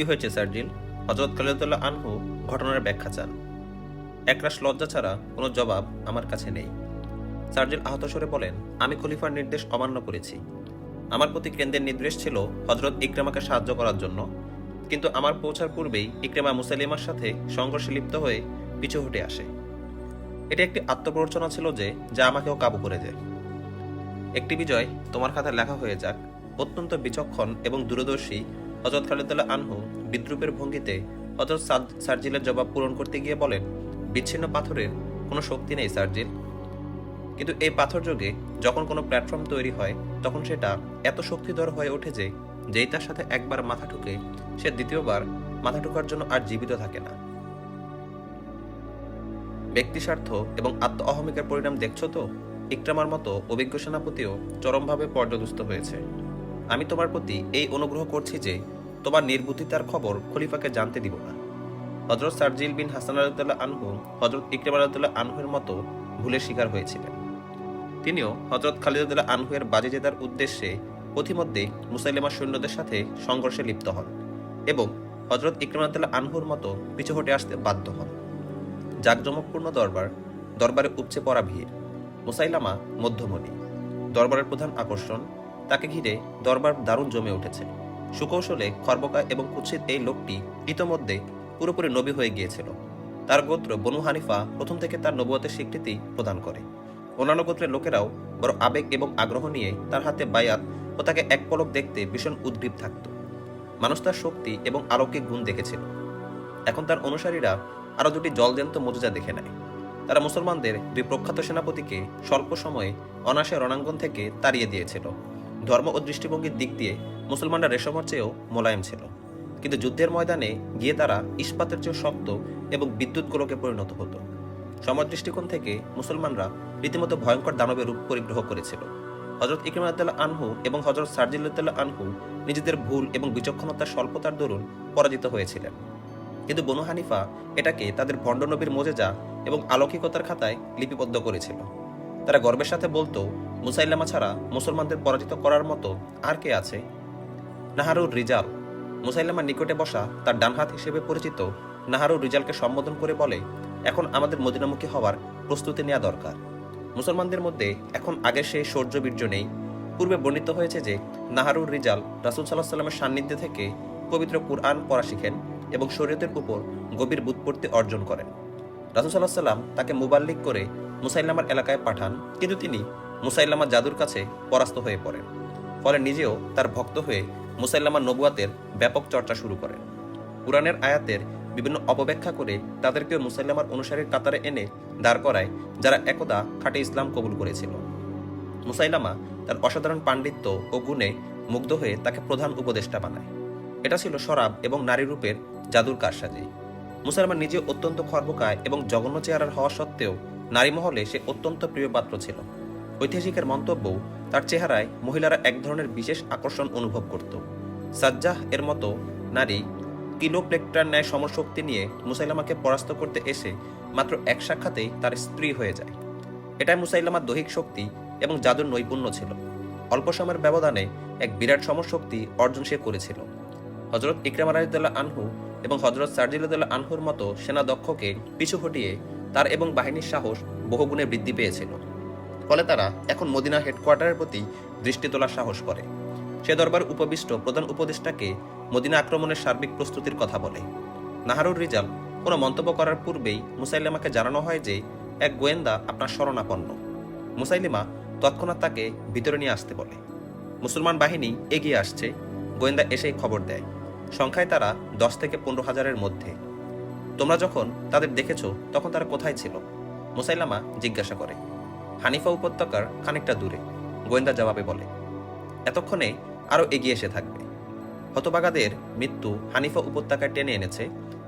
কি হয়েছে সার্জিল হজরত খালিদুল্লাহ আনহু ঘটনার ব্যাখ্যা চান। একরাশ লজ্জা ছাড়া কোনো জবাব আমার কাছে নেই। সার্জিল আহত স্বরে বলেন, আমি খলিফার নির্দেশ অমান্য করেছি। আমার প্রতি কেন্দ্রের নির্দেশ ছিল হজরত ইকরামাকে সাহায্য করার জন্য। কিন্তু আমার পৌঁছার পূর্বেই ইকরেমা মুসালিমার সাথে সংঘর্ষে লিপ্ত হয়ে পিছু হটে আসে। এটা একটি আত্মপ্ররোচনা ছিল যে, যা আমাকেও কাবু করে দেয়। একটি বিজয় তোমার খাতায় লেখা হয়ে যাক। অত্যন্ত বিচক্ষণ এবং দূরদর্শী হজরত খালিদুল্লাহ আনহু বিদ্রুপের ভঙ্গিতে হজরত সার্জিলের জবাব পূরণ করতে গিয়ে বলেন, বিচ্ছিন্ন পাথরের কোনো শক্তি নেই সার্জিল। কিন্তু এই পাথর যোগে যখন কোনো প্ল্যাটফর্ম তৈরি হয়, তখন সেটা এত শক্তিধর হয়ে ওঠে যে, যেই তার সাথে একবার মাথা ঠুকে, সে দ্বিতীয়বার মাথা ঠুকার জন্য আর জীবিত থাকে না। ব্যক্তি স্বার্থ এবং আত্ম অহমিকার পরিণাম দেখছ তো? ইকরামার মতো অভিজ্ঞ সেনাপতিও চরমভাবে পর্যদস্ত হয়েছে। আমি তোমার প্রতি এই অনুগ্রহ করছি যে তোমার নির্বুদ্ধিতার খবর খলিফাকে জানতে দিব না। হজরত সার্জিল বিন হাসান আলাদুল্লাহ আনহু হজরত ইকরাম আলাদুল্লাহ আনহুর মতো ভুলের শিকার হয়েছিলেন। তিনিও হজরত খালিদুল্লাহ আনহুয়ের বাজে জেতার উদ্দেশ্যে পথিমধ্যে মুসাইলেমা সৈন্যদের সাথে সংঘর্ষে লিপ্ত হন এবং হজরত ইকরাম আলাদুল্লাহ আনহুর মতো পিছু হটে আসতে বাধ্য হন। জাঁকজমকপূর্ণ দরবার, দরবারে উপচে পড়া ভিড়, মুসাইলামা মধ্যমণি, দরবারের প্রধান আকর্ষণ তাকে ঘিরে দরবার দারুণ জমে উঠেছে। সুকৌশলে খর্বকা এবং কুৎসিত এই লোকটি ইতোমধ্যে পুরোপুরি নবী হয়ে গিয়েছিল। তার গোত্র বনু হানিফা প্রথম থেকে তার নবুয়তের স্বীকৃতি প্রদান করে। অন্যান্য গোত্রের লোকেরাও বড় আবেগ এবং আগ্রহ নিয়ে তার হাতে বায়াত ও তাকে এক পলক দেখতে ভীষণ উদ্গ্রীব থাকত। মানুষ তার শক্তি এবং আলোকিক গুণ দেখেছিল। এখন তার অনুসারীরা আরও দুটি জলজ্যান্ত মজুজা দেখে নেয়। তারা মুসলমানদের দুই প্রখ্যাত সেনাপতিকে স্বল্প সময়ে অনাশে রণাঙ্গন থেকে তাড়িয়ে দিয়েছিল। ধর্ম ও দৃষ্টিভঙ্গির দিক দিয়ে মুসলমানরা রেশমের চেয়েও মোলায়েম ছিল। কিন্তু যুদ্ধের ময়দানে গিয়ে তারা ইস্পাতের চেয়েও শক্ত এবং বিদ্যুৎ গোলকে পরিণত হতো। সমাজ দৃষ্টিকোণ থেকে মুসলমানরা রীতিমতো ভয়ঙ্কর দানবের রূপ পরিগ্রহ করেছিল। হজরত ইকরিমাদ্দাল্লাহ আনহু এবং হজরত সার্জিল্লাহ আনহু নিজেদের ভুল এবং বিচক্ষণতার স্বল্পতার দরুন পরাজিত হয়েছিলেন। কিন্তু বনু হানিফা এটাকে তাদের ভণ্ডনবীর মোজেজা এবং আলৌকিকতার খাতায় লিপিবদ্ধ করেছিল। তারা গর্বের সাথে বলতো মুসাইলামা ছাড়া মুসলমানদের পরাজিত করার মতো আর কে আছে? নাহারুর রিজাল। মুসাইলামার নিকটে বসা তার ডান হাত হিসেবে পরিচিত নাহারুর রিজালকে সম্বোধন করে বলে, এখন আমাদের মদিনামুখী হওয়ার প্রস্তুতি নেওয়া দরকার। মুসলমানদের মধ্যে এখন আগের সেই শৌর্য বীর্য নেই। পূর্বে বর্ণিত হয়েছে যে নাহারুর রিজাল রাসুল সাল্লাহ সাল্লামের সান্নিধ্যে থেকে পবিত্র কুরআন পড়া শিখেন এবং শরীয়তের উপর গভীর বুৎপত্তি অর্জন করেন। রাসুল সাল্লাহ সাল্লাম তাকে মুবাল্লিক করে মুসাইলামার এলাকায় পাঠান, কিন্তু তিনি মুসাইলামা জাদুর কাছে পরাস্ত হয়ে পড়েন। ফলে নিজেও তার ভক্ত হয়ে মুসাইল্লামা নবুয়াতের ব্যাপক চর্চা শুরু করেন। কোরআনের আয়াতের বিভিন্ন অপব্যাখ্যা করে তাদেরকে মুসাইল্লামার অনুসারীর কাতারে এনে দাঁড় করায়, যারা একদা খাটে ইসলাম কবুল করেছিল। মুসাইলামা তার অসাধারণ পাণ্ডিত্য ও গুণে মুগ্ধ হয়ে তাকে প্রধান উপদেষ্টা বানায়। এটা ছিল শরাব এবং নারী রূপের জাদুর কারসাজি। মুসালমান নিজে অত্যন্ত খর্বকায় এবং জঘন্য চেহারার হওয়া সত্ত্বেও নারী মহলে সে অত্যন্ত প্রিয় পাত্র ছিল। ঐতিহাসিকের মন্তব্য তার চেহারায় মহিলারা এক ধরনের বিশেষ আকর্ষণ অনুভব করত। সাজ্জাহ এর মতো নারী কিলোপ্লেক্টার ন্যায় সমরশক্তি নিয়ে মুসাইলামাকে পরাস্ত করতে এসে মাত্র এক সাক্ষাতেই তার স্ত্রী হয়ে যায়। এটাই মুসাইলামার দৈহিক শক্তি এবং জাদুর নৈপুণ্য ছিল। অল্প সময়ের ব্যবধানে এক বিরাট সমরশক্তি অর্জন সে করেছিল। হজরত ইকরাম আলাহিদুল্লাহ আনহু এবং হজরত সার্জিলুদ্দাল্লাহ আনহুর মতো সেনা দক্ষকে পিছু হটিয়ে তার এবং বাহিনীর সাহস বহুগুণে বৃদ্ধি পেয়েছিল। ফলে তারা এখন মদিনা হেডকোয়ার্টারের প্রতি দৃষ্টি তোলার সাহস করে। সে দরবার উপবিষ্ট প্রধান উপদেষ্টাকে মদিনা আক্রমণের সার্বিক প্রস্তুতির কথা বলে। নাহারুর রিজাল কোনো মন্তব্য করার পূর্বেই মুসাইলিমাকে জানানো হয় যে, এক গোয়েন্দা আপনার শরণাপন্ন। মুসাইলিমা তৎক্ষণাৎ তাকে ভিতরে নিয়ে আসতে বলে। মুসলমান বাহিনী এগিয়ে আসছে, গোয়েন্দা এসেই খবর দেয়। সংখ্যায় তারা দশ থেকে পনেরো হাজারের মধ্যে। তোমরা যখন তাদের দেখেছ, তখন তারা কোথায় ছিল? মুসাইলামা জিজ্ঞাসা করে। হানিফা উপত্যকার খানিকটা দূরে, গোয়েন্দা জবাবে বলে, এতক্ষণে আরও এগিয়ে এসে থাকবে। হতবাগাদের মৃত্যু হানিফা উপত্যকায় টেনে এনেছে,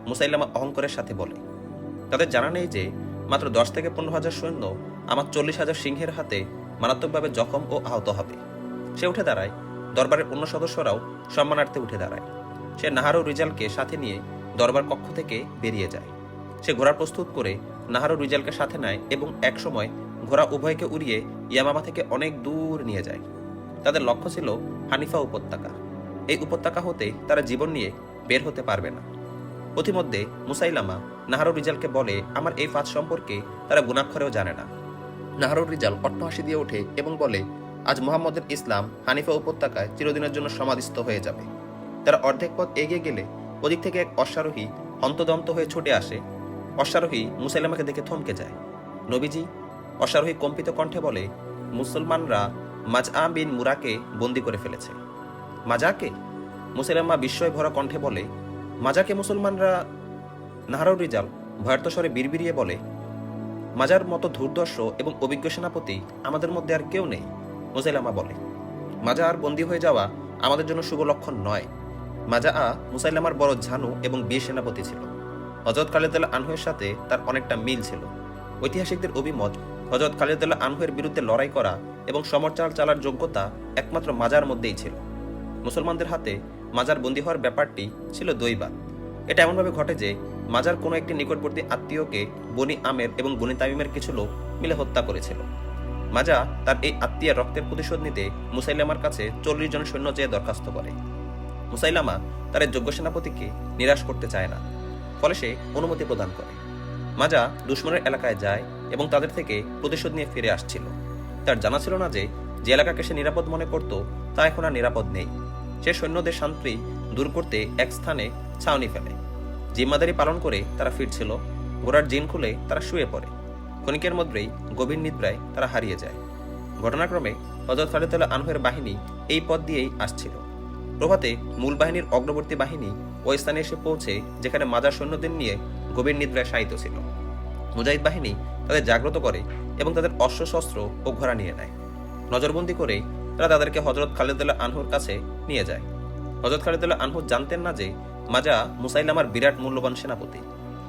মুসাইলামা অহংকারের সাথে বলে, তাদের জানা নেই যে মাত্র দশ থেকে পনেরো হাজার সৈন্য আমার চল্লিশ হাজার সিংহের হাতে মারাত্মকভাবে জখম ও আহত হবে। সে উঠে দাঁড়ায়, দরবারের অন্য সদস্যরাও সম্মানার্থে উঠে দাঁড়ায়। সে নাহারু রিজালকে সাথে নিয়ে দরবার কক্ষ থেকে বেরিয়ে যায়। সে ঘোড়া প্রস্তুত করে নাহারু রিজালকে সাথে নেয় এবং একসময় ঘোড়া উভয়কে উড়িয়ে ইয়ামামা থেকে অনেক দূর নিয়ে যায়। তাদের লক্ষ্য ছিল হানিফা উপত্যকা। এই উপত্যকা হতে তারা জীবন নিয়ে বের হতে পারবে না। পথিমধ্যে মুসাইলামা নাহারুর রিজালকে বলে, আমার এই ফাঁদ সম্পর্কে তারা গুণাক্ষরেও জানে না। নাহারুর রিজাল অট্টহাসি দিয়ে ওঠে এবং বলে, আজ মোহাম্মদের ইসলাম হানিফা উপত্যকায় চিরদিনের জন্য সমাধিস্থ হয়ে যাবে। তারা অর্ধেক পথ এগিয়ে গেলে ওদিক থেকে এক অশ্বারোহী হন্তদন্ত হয়ে ছুটে আসে। অশ্বারোহী মুসাইলামাকে দেখে থমকে যায়। নবীজি অশ্বারোহী কম্পিত কণ্ঠে বলে, মুসলমানরা মাজআ বিন মুরাকে বন্দি করে ফেলেছে। মাজাকে মুসাইলামা বিস্ময় ভরা কণ্ঠে বলে মাজাকে মুসলমানরা নাহারুর রিজাল ভয়ার্ত স্বরে বিড়বিড়িয়ে বলে, মাজার মতো ধূর্দর্শ এবং অভিজ্ঞ সেনাপতি আমাদের মধ্যে আর কেউ নেই। মুসাইলামা বলে, মাজা আর বন্দী হয়ে যাওয়া আমাদের জন্য শুভ লক্ষণ নয়। মাজা আ মুসাইলামার বড় ঝানু এবং বীর সেনাপতি ছিল। হজরত খালেদুল্লাহ আনহুয়ের সাথে তার অনেকটা মিল ছিল। ঐতিহাসিকদের অভিমত হজরত খালেদুল্লাহ আনহুয়ের বিরুদ্ধে লড়াই করা এবং সমরচাল চালার যোগ্যতা একমাত্র মাজার মধ্যেই ছিল। মুসলমানদের হাতে মাজার বন্দী হওয়ার ব্যাপারটি ছিল দৈবাত এটা এমনভাবে ঘটে যে মাজার কোনো একটি নিকটবর্তী আত্মীয়কে বনি আমের এবং বনি তামিমের কিছু লোক মিলে হত্যা করেছিল। মাজা তার এই আত্মীয়ের রক্তের প্রতিশোধ নিতে মুসাইলামার কাছে চল্লিশ জন সৈন্য চেয়ে দরখাস্ত করে। মুসাইলামা তার যোগ্য সেনাপতিকে নিরাশ করতে চায় না, ফলে সে অনুমতি প্রদান করে। মাজা দুশ্মনের এলাকায় যায় এবং তাদের থেকে প্রতিশোধ নিয়ে ফিরে আসছিল। তার জানা ছিল না যে যে এলাকাকে সে নিরাপদ মনে করত, তা এখন আর নিরাপদ নেই। সে সৈন্যদের শান্তি দূর করতে এক স্থানে ছাউনি ফেলে। জিম্মাদারি পালন করে তারা ফিরছিল। ঘোড়ার জিন খুলে তারা শুয়ে পড়ে। ক্ষণিকের মধ্যেই গভীর নিদ্রায় তারা হারিয়ে যায়। ঘটনাক্রমে হজরত ফারিদুল্লাহ আনহের বাহিনী এই পথ দিয়েই আসছিল। প্রভাতে মূল বাহিনীর অগ্রবর্তী বাহিনী ওই স্থানে এসে পৌঁছে, যেখানে মাজার সৈন্যদের নিয়ে গভীর নিদ্রায় শায়িত ছিল। মুজাহিদ বাহিনী তাদের জাগ্রত করে এবং তাদের অস্ত্রশস্ত্র ও ঘোড়া নিয়ে নেয়। নজরবন্দি করে তারা তাদেরকে হজরত খালেদুল্লাহ আনহুর কাছে নিয়ে যায়। হজরত খালিদুল্লাহ আনহু জানতেন না যে মাজা মুসাইলামার বিরাট মূল্যবান সেনাপতি।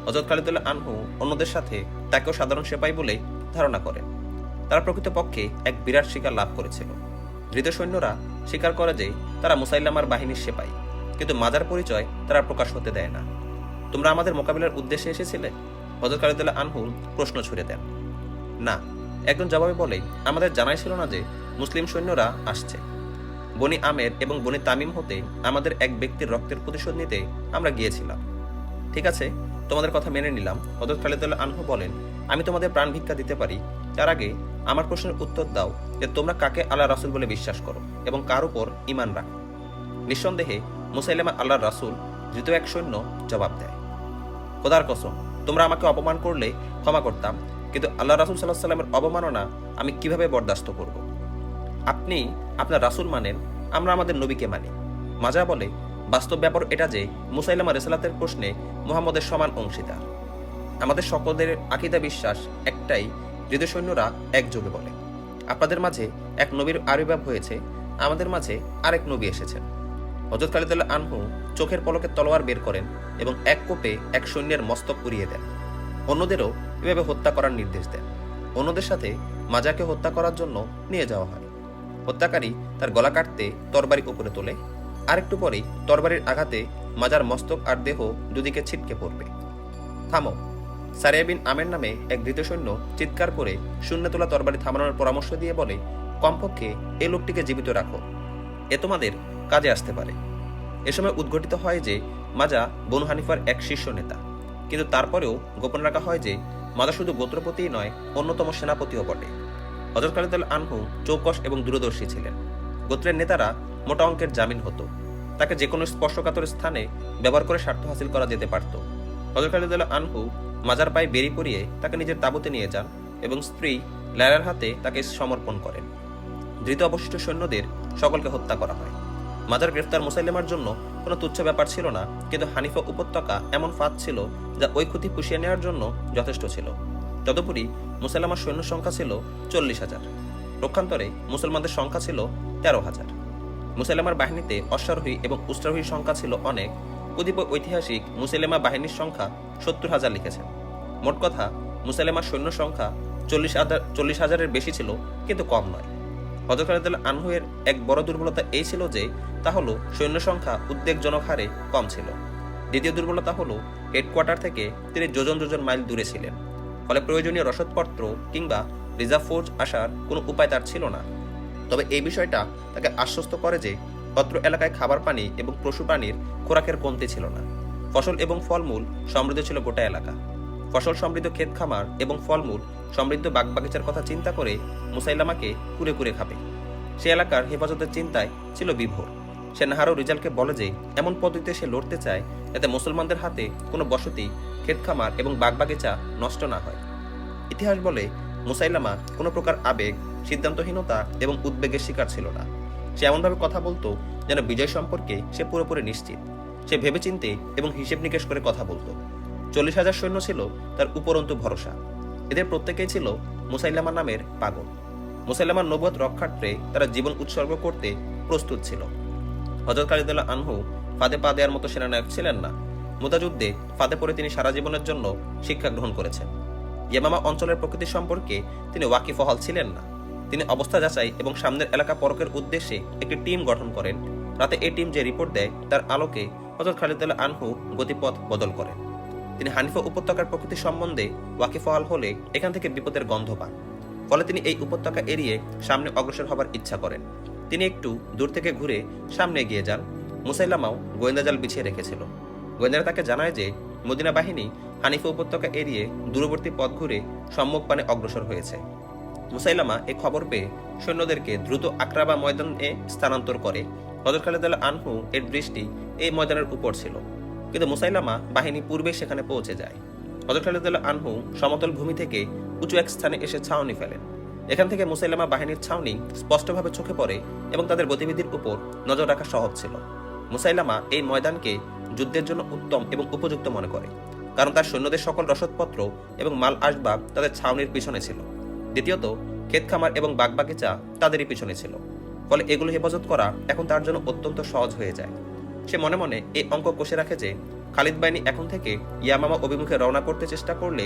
হজরত খালিদুল্লাহ আনহু অন্যদের সাথে তাকেও সাধারণ সেপাই বলে ধারণা করেন। তারা প্রকৃতপক্ষে এক বিরাট শিকার লাভ করেছিল। ধৃত সৈন্যরা স্বীকার করে যে তারা মুসাইলামার বাহিনীর সেপাই, কিন্তু মাজার পরিচয় তারা প্রকাশ হতে দেয় না। তোমরা আমাদের মোকাবিলার উদ্দেশ্যে এসেছিলে? হজরত খালিদুল্লাহ আনহু প্রশ্ন ছুড়ে দেন। না, একজন জবাবে বলে, আমাদের জানাই ছিল না যে মুসলিম সৈন্যরা আসছে। বনি আমের এবং বনি তামিম হতে আমাদের এক ব্যক্তির রক্তের প্রতিশোধ নিতে আমরা গিয়েছিলাম। ঠিক আছে, তোমাদের কথা মেনে নিলাম। হজরত খালিদুল্লাহ আনহু বলেন, আমি তোমাদের প্রাণ ভিক্ষা দিতে পারি। তার আগে আমার প্রশ্নের উত্তর দাও যে তোমরা কাকে আল্লাহ রাসুল বলে বিশ্বাস করো এবং কার উপর ইমান রাখো? নিঃসন্দেহে মুসাইলামা আল্লাহ রাসুল ধৃত এক সৈন্য জবাব দেয়। খোদার কসম তোমরা আমাকে অপমান করলে ক্ষমা করতাম, কিন্তু আল্লাহ রাসুল সাল্লাহ সাল্লামের অবমাননা আমি কীভাবে বরদাস্ত করব? আপনি আপনার রাসুল মানেন, আমরা আমাদের নবীকে মানি। মাজা বলে, বাস্তব ব্যাপার এটা যে, মুসাইলামা রেসালাতের প্রশ্নে মুহাম্মদের সমান অংশীদার। আমাদের সকলের আকিদা বিশ্বাস একটাই, হৃদয় সৈন্যরা একযোগে বলে। আপনাদের মাঝে এক নবীর আবির্ভাব হয়েছে, আমাদের মাঝে আরেক নবী এসেছেন। হজরত খালিদুল্লাহ আনহু চোখের পলকে তলোয়ার বের করেন এবং এক কোপে এক সৈন্যের মস্তক উড়িয়ে দেন। অন্যদেরও এভাবে হত্যা করার নির্দেশ দেন। অন্যদের সাথে মাজাকে হত্যা করার জন্য নিয়ে যাওয়া হয়। হত্যাকারী তার গলা কাটতে তরবারি উপরে তোলে। আরেকটু পরেই তরবারির আঘাতে মাজার মস্তক আর দেহ দুদিকে ছিটকে পড়বে। থামো। সারিয়াবিন আমের নামে এক ধৃত সৈন্য চিৎকার করে শূন্য তোলা তরবারি থামানোর পরামর্শ দিয়ে বলে, কমপক্ষে এই লোকটিকে জীবিত রাখো। এ তোমাদের কাজে আসতে পারে। এ সময় উদ্ঘটিত হয় যে মাজা বনু হানিফার এক শীর্ষ নেতা। কিন্তু তারপরেও গোপন রাখা হয় যে মাজা শুধু গোত্রপতিই নয়, অন্যতম সেনাপতিও বটে। হজরত খালিদ আনহু চৌকস এবং দূরদর্শী ছিলেন। গোত্রের নেতারা মোটা অঙ্কের জামিন হতো। তাকে যে কোনো স্পর্শকাতর স্থানে ব্যবহার করে স্বার্থ হাসিল করা যেতে পারত। হজরত খালিদ আনহু মাজার পায়ে বেরি পরিয়ে তাকে নিজের তাবুতে নিয়ে যান এবং স্ত্রী লায়লার হাতে তাকে সমর্পণ করেন। ধৃত অবশিষ্ট সৈন্যদের সকলকে হত্যা করা হয়। মাজার গ্রেফতার মুসাইলেমার জন্য কোনো তুচ্ছ ব্যাপার ছিল না, কিন্তু হানিফা উপত্যকা এমন ফাঁদ ছিল যা ওই ক্ষতি পুষিয়ে নেওয়ার জন্য যথেষ্ট ছিল। তদুপরি মুসাইলামার সৈন্য সংখ্যা ছিল চল্লিশ হাজার। পক্ষান্তরে মুসলমানদের সংখ্যা ছিল তেরো হাজার। মুসাইলামার বাহিনীতে অশ্বারোহী এবং উষ্ট্রারোহীর সংখ্যা ছিল অনেক। কতিপয় ঐতিহাসিক মুসাইলামা বাহিনীর সংখ্যা সত্তর হাজার লিখেছেন। মোট কথা, মুসাইলামার সৈন্য সংখ্যা চল্লিশ হাজার, চল্লিশ হাজারের বেশি ছিল, কিন্তু কম নয়। হজরত আনহুয়ের এক বড় দুর্বলতা এই ছিল যে তা হলো সৈন্য সংখ্যা উদ্বেগজনক হারে কম ছিল। দ্বিতীয় দুর্বলতা হলো হেডকোয়ার্টার থেকে তিনি যোজন যোজন মাইল দূরে ছিলেন। ফলে প্রয়োজনীয় রসদপত্র কিংবা রিজার্ভ ফোর্স আসার কোনো উপায় তার ছিল না। তবে এই বিষয়টা তাকে আশ্বস্ত করে যে অত্র এলাকায় খাবার পানি এবং পশু প্রাণীর খোরাকের কমতি ছিল না। ফসল এবং ফলমূল সমৃদ্ধ ছিল গোটা এলাকা। ফসল সমৃদ্ধ ক্ষেত খামার এবং ফলমূল সমৃদ্ধ বাগবাগিচার কথা চিন্তা করে মুসাইলামাকে কুরে কুরে খাবে। সে এলাকার হেফাজতের চিন্তায় ছিল বিভোর। সে নাহারো রিজালকে বলে যে, এমন পদ্ধতিতে সে লড়তে চায় যাতে মুসলমানদের হাতে কোনো বসতি ক্ষেত খামার এবং বাগবাগিচা নষ্ট না হয়। ইতিহাস বলে, মুসাইলামা কোনো প্রকার আবেগ, সিদ্ধান্তহীনতা এবং উদ্বেগের শিকার ছিল না। সে এমনভাবে কথা বলতো যেন বিজয় সম্পর্কে সে পুরোপুরি নিশ্চিত। সে ভেবেচিন্তে এবং হিসেব নিকেশ করে কথা বলতো। চল্লিশ হাজার সৈন্য ছিল তার উপরন্তু ভরসা। এদের প্রত্যেকেই ছিল মুসাইলামা নামের পাগল। মুসাইলামার নবুয়ত রক্ষার্থে তারা জীবন উৎসর্গ করতে প্রস্তুত ছিল। হজরত খালিদুল্লাহ আনহু ফাঁদে পা দেওয়ার মতো সেনানায়ক ছিলেন না। মুদাযুদ্ধে ফাঁদে পড়ে তিনি সারা জীবনের জন্য শিক্ষা গ্রহণ করেছেন। ইয়ামামা অঞ্চলের প্রকৃতি সম্পর্কে তিনি ওয়াকিফহল ছিলেন না। তিনি অবস্থা যাচাই এবং সামনের এলাকা পরকের উদ্দেশ্যে একটি টিম গঠন করেন। রাতে এই টিম যে রিপোর্ট দেয়, তার আলোকে হজরত খালিদুল্লাহ আনহু গতিপথ বদল করেন। তিনি হানিফা উপত্যকার প্রকৃতি সম্বন্ধে ওয়াকিফহল হলে এখান থেকে বিপদের গন্ধ পান। ফলে তিনি এই উপত্যকা এড়িয়ে সামনে অগ্রসর হবার ইচ্ছা করেন। তিনি একটু দূর থেকে ঘুরে সামনে এগিয়ে যান। মুসাইলামাও গোয়েন্দা জাল বিছিয়ে রেখেছিল। গোয়েন্দারা তাকে জানায় যে, মদিনা বাহিনী হানিফা উপত্যকা এড়িয়ে দূরবর্তী পথ ঘুরে সম্মুখ পানে অগ্রসর হয়েছে। মুসাইলামা এই খবর পেয়ে সৈন্যদেরকে দ্রুত আকরাবা ময়দানে স্থানান্তর করে। হজর খালেদ আনহু এর দৃষ্টি এই ময়দানের উপর ছিল। কিন্তু মুসাইলামা বাহিনী পূর্বে সেখানে পৌঁছে যায়। হজর খালেদ আনহু সমতল ভূমি থেকে উঁচু এক স্থানে এসে ছাউনি ফেলেন। এখান থেকে মুসাইলামা বাহিনীর ছাউনি স্পষ্টভাবে চোখে পড়ে এবং তাদের গতিবিধির উপর নজর রাখা সহজ ছিল। মুসাইলামা এই ময়দানকে যুদ্ধের জন্য উত্তম এবং উপযুক্ত মনে করে, কারণ তার সৈন্যদের সকল রসদপত্র এবং মাল আসবাব তাদের ছাউনির পিছনে ছিল। দ্বিতীয়ত ক্ষেত খামার এবং বাগবাগিচা তাদেরই পিছনে ছিল, ফলে এগুলো হেফাজত করা এখন তার জন্য অত্যন্ত সহজ হয়ে যায়। সে মনে মনে এই অঙ্ক কষে রাখে যে, খালিদ বাহিনী এখন থেকে ইয়ামামা অভিমুখে রওনা করতে চেষ্টা করলে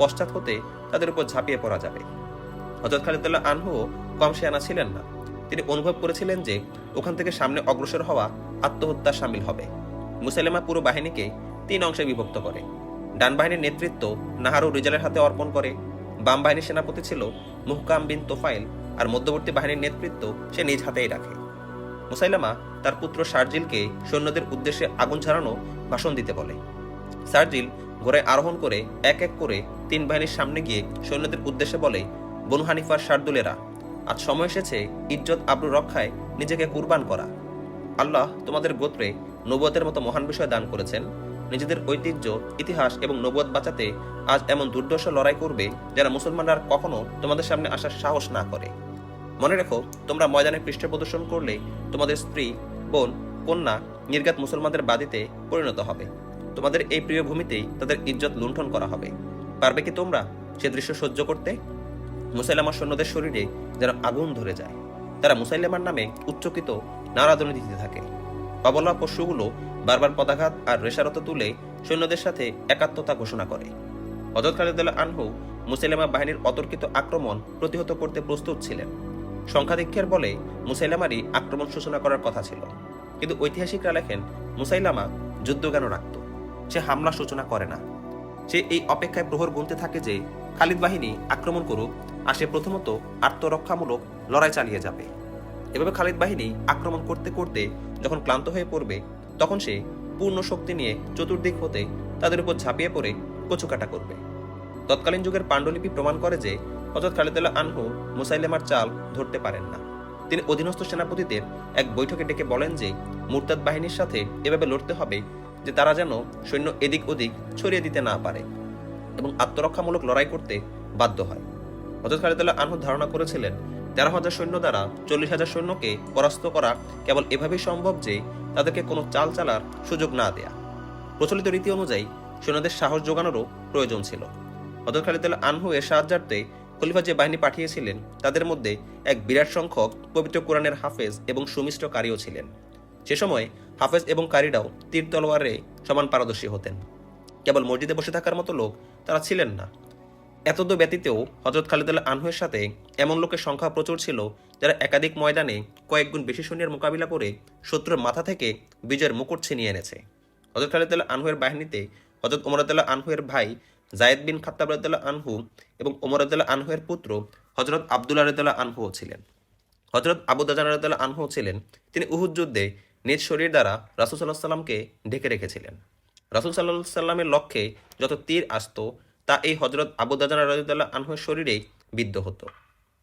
পশ্চাৎ হতে তাদের উপর ঝাঁপিয়ে পড়া যাবে। হজরত খালিদুল্লাহ আনহুও কম সেয়ানা ছিলেন না। তিনি অনুভব করেছিলেন যে ওখান থেকে সামনে অগ্রসর হওয়া আত্মহত্যা সামিল হবে। মুসাইলেমা পুরো বাহিনীকে তিন অংশে বিভক্ত করে। ডান বাহিনীর নেতৃত্ব নাহারু রিজালের হাতে অর্পণ করে। বাম বাহিনীর সেনাপতি ছিল মুহকাম বিন তোফাইল আর মধ্যবর্তী বাহিনীর নেতৃত্ব সে নিজ হাতেই রাখে। মুসাইলামা তার পুত্র সার্জিলকে সৈন্যদের উদ্দেশ্যে আগুন ছাড়ানো ভাষণ দিতে বলে। শারজিল ঘোড়ায় আরোহণ করে এক এক করে তিন বাহিনীর সামনে গিয়ে সৈন্যদের উদ্দেশ্যে বলে বনু হানিফার শার্দুলেরা, আজ সময় এসেছে ইজ্জত আব্রু রক্ষায় নিজেকে কুরবান করা। আল্লাহ তোমাদের গোত্রে নবুয়তের মতো মহান বিষয় দান করেছেন। নিজেদের ঐতিহ্য, ইতিহাস এবং নবুয়ত বাঁচাতে আজ এমন দুর্দশ লড়াই করবে যারা মুসলমানরা কখনো তোমাদের সামনে আসার সাহস না করে। মনে রেখো, তোমরা ময়দানে পৃষ্ঠ প্রদর্শন করলে তোমাদের স্ত্রী, বোন, কন্যা নির্গাত মুসলমানদের বাদিতে পরিণত হবে। তোমাদের এই প্রিয় ভূমিতেই তাদের ইজ্জত লুণ্ঠন করা হবে। পারবে কি তোমরা সে দৃশ্য সহ্য করতে? মুসাইলামার সৈন্যদের শরীরে যেন আগুন ধরে যায়। তারা মুসাইলামার নামে উচ্চকিত নারাদনি দিতে থাকে। অবলা পশুগুলো বারবার পদাঘাত আর রেশারত তুলে সৈন্যদের সাথে একাত্মতা ঘোষণা করে। হজরত খালিদুল্লাহ আনহু মুসাইলামা বাহিনীর অতর্কিত আক্রমণ প্রতিহত করতে প্রস্তুত ছিলেন। সংখ্যাধিক্যের বলে মুসাইলামারই আক্রমণ সূচনা করার কথা ছিল। কিন্তু ঐতিহাসিকরা লেখেন, মুসাইলামা যুদ্ধ জ্ঞান রাখত? সে হামলা সূচনা করে না। সে এই অপেক্ষায় প্রহর গুনতে থাকে যে খালিদ বাহিনী আক্রমণ করুক আর সে প্রথমত আত্মরক্ষামূলক লড়াই চালিয়ে যাবে। এভাবে খালিদ বাহিনী আক্রমণ করতে করতে যখন ক্লান্ত হয়ে পড়বে, তখন সে পূর্ণ শক্তি নিয়ে চতুর্দিক হতে তাদের উপর ঝাঁপিয়ে পড়ে কচুকাটা করবে। তৎকালীন যুগের পাণ্ডুলিপি প্রমাণ করে যে হজরত খালিদুল্লাহ আনহু মুসাইলেমার চাল ধরতে পারেন না। তিনি অধীনস্থ সেনাপতিদের এক বৈঠকে ডেকে বলেন যে, মুরতাদ বাহিনীর সাথে এভাবে লড়তে হবে যে তারা যেন সৈন্য এদিক ওদিক ছড়িয়ে দিতে না পারে এবং আত্মরক্ষামূলক লড়াই করতে বাধ্য হয়। হজরত খালিদুল্লাহ আনহু ধারণা করেছিলেন, তেরো হাজার সৈন্য দ্বারা চল্লিশ হাজার সৈন্যকে পরাস্ত করা কেবল এভাবেই সম্ভব যে তাদেরকে কোনো চাল চালার সুযোগ না দেয়া। প্রচলিত রীতি অনুযায়ী সৈন্যদের সাহস যোগানোরও প্রয়োজন ছিল। হজরত খালিদুল্লাহ আনহু এর সাহায্যার্থে খলিফা যে বাহিনী পাঠিয়েছিলেন, তাদের মধ্যে এক বিরাট সংখ্যক পবিত্র কোরআনের হাফেজ এবং সুমিষ্ট কারীও ছিলেন। সে সময় হাফেজ এবং কারীরাও তীর তলোয়ারে সমান পারদর্শী হতেন। কেবল মসজিদে বসে থাকার মতো লোক তারা ছিলেন না। এতদ ব্যতীতেও হজরত খালিদুল্লাহ আনহুয়ের সাথে এমন লোকের সংখ্যা প্রচুর ছিল যারা একাধিক ময়দানে কয়েকগুণ বেশি সৈন্যের মোকাবিলা করে শত্রুর মাথা থেকে বিজয়ের মুকুট ছিনিয়ে এনেছে। হজরত খালিদুল্লাহ আনহুয়ের বাহিনীতে হজরত ওমরাদুল্লাহ আনহুয়ের ভাই জায়েদ বিন খাত্তাব আনহু এবং ওমর রাদিয়াল্লাহু আনহুয়ের পুত্র হজরত আবদুল্লা রাদিয়াল্লাহু আনহুও ছিলেন। হজরত আবু দাজান রাদিয়াল্লাহু আনহু ছিলেন। তিনি উহুদ যুদ্ধে নিজ শরীর দ্বারা রাসুল সাল্লাহ সাল্লামকে ঢেকে রেখেছিলেন। রাসুল সাল্লাহ সাল্লামের লক্ষ্যে যত তীর আসতো তা এই হজরত আবু দাজান রাদিয়াল্লাহু আনহুর শরীরেই বিদ্ধ হতো।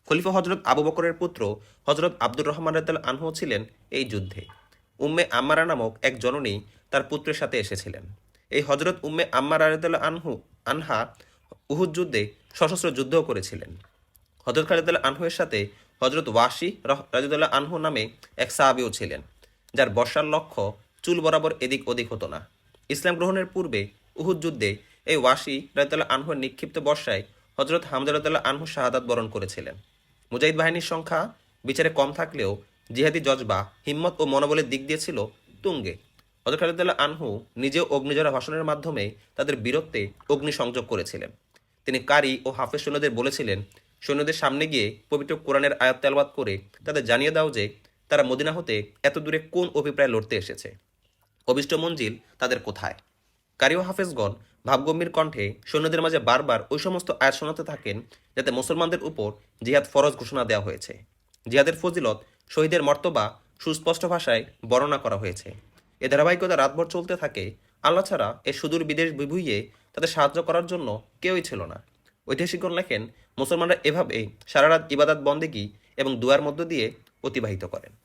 খলিফা হজরত আবু বকরের পুত্র হজরত আব্দুর রহমান রাদিয়াল্লাহু আনহু ছিলেন এই যুদ্ধে। উম্মে আম্মারা নামক এক জননী তার পুত্রের সাথে এসেছিলেন। এই হজরত উম্মে আম্মারা রাদিয়াল্লাহু আনহু, আনহা উহুদ যুদ্ধে সশস্ত্র যুদ্ধও করেছিলেন। হজরত খালিদুল্লাহ আনহুয়ের সাথে হজরত ওয়াসি রাজিদুল্লাহ আনহু নামে এক সাহাবিও ছিলেন, যার বর্ষার লক্ষ্য চুল বরাবর এদিক ওদিক হতো না। ইসলাম গ্রহণের পূর্বে উহুদ যুদ্ধে এই ওয়াসি রাজিদুল্লাহ আনহুর নিক্ষিপ্ত বর্ষায় হজরত হামজা রাদিয়াল্লাহু আনহু শাহাদাত বরণ করেছিলেন। মুজাহিদ বাহিনীর সংখ্যা বিচারে কম থাকলেও জিহাদি জজবা হিম্মত ও মনোবলের দিক দিয়ে ছিল তুঙ্গে। হজরত খালিদুল্লাহ আনহু নিজেও অগ্নিজরা ভাষণের মাধ্যমে তাদের বীরত্বে অগ্নিসংযোগ করেছিলেন। তিনি কারি ও হাফেজ সৈন্যদের বলেছিলেন, সৈন্যদের সামনে গিয়ে পবিত্র কোরআনের আয়াত তেলবাদ করে তাদের জানিয়ে দাও যে তারা মদিনা হতে এত দূরে কোন অভিপ্রায় লড়তে এসেছে। অবিষ্ট মঞ্জিল তাদের কোথায়? কারি ও হাফেজগণ ভাবগম্ভীর কণ্ঠে সৈন্যদের মাঝে বারবার ওই সমস্ত আয়াত শোনাতে থাকেন যাতে মুসলমানদের উপর জিহাদ ফরজ ঘোষণা দেওয়া হয়েছে। জিহাদের ফজিলত, শহীদের মর্তবা সুস্পষ্ট ভাষায় বর্ণনা করা হয়েছে। এ ধারাবাহিকতা রাতভর চলতে থাকে। আল্লাহ ছাড়া এ সুদূর বিদেশ বিভুইয়ে তাদের সাহায্য করার জন্য কেউই ছিল না। ঐতিহাসিকগণ লেখেন, মুসলমানরা এভাবে সারা রাত ইবাদাত বন্দেগি এবং দুয়ার মধ্য দিয়ে অতিবাহিত করেন।